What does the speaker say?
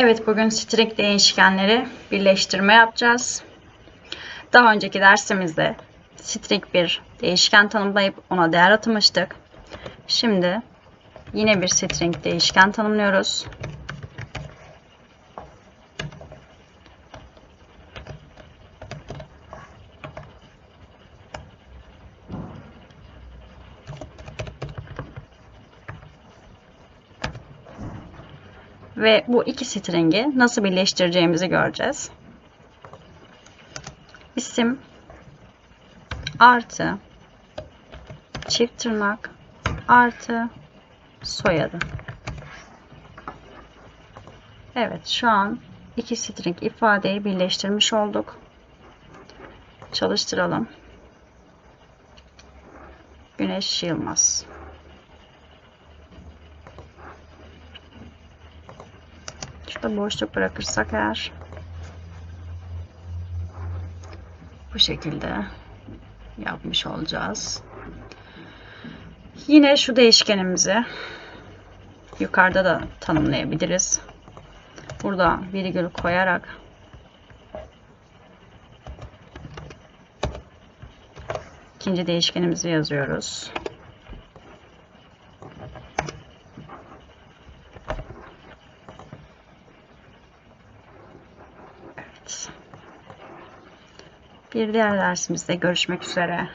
Evet bugün string değişkenleri birleştirme yapacağız. Daha önceki dersimizde string bir değişken tanımlayıp ona değer atamıştık. Şimdi yine bir string değişken tanımlıyoruz. Ve bu iki string'i nasıl birleştireceğimizi göreceğiz. İsim artı çift tırnak artı soyadı. Evet şu an iki string ifadeyi birleştirmiş olduk. Çalıştıralım. Güneş Yılmaz. Şurada boşluk bırakırsak eğer bu şekilde yapmış olacağız. Yine şu değişkenimizi yukarıda da tanımlayabiliriz. Burada virgül koyarak ikinci değişkenimizi yazıyoruz. Bir diğer dersimizde görüşmek üzere.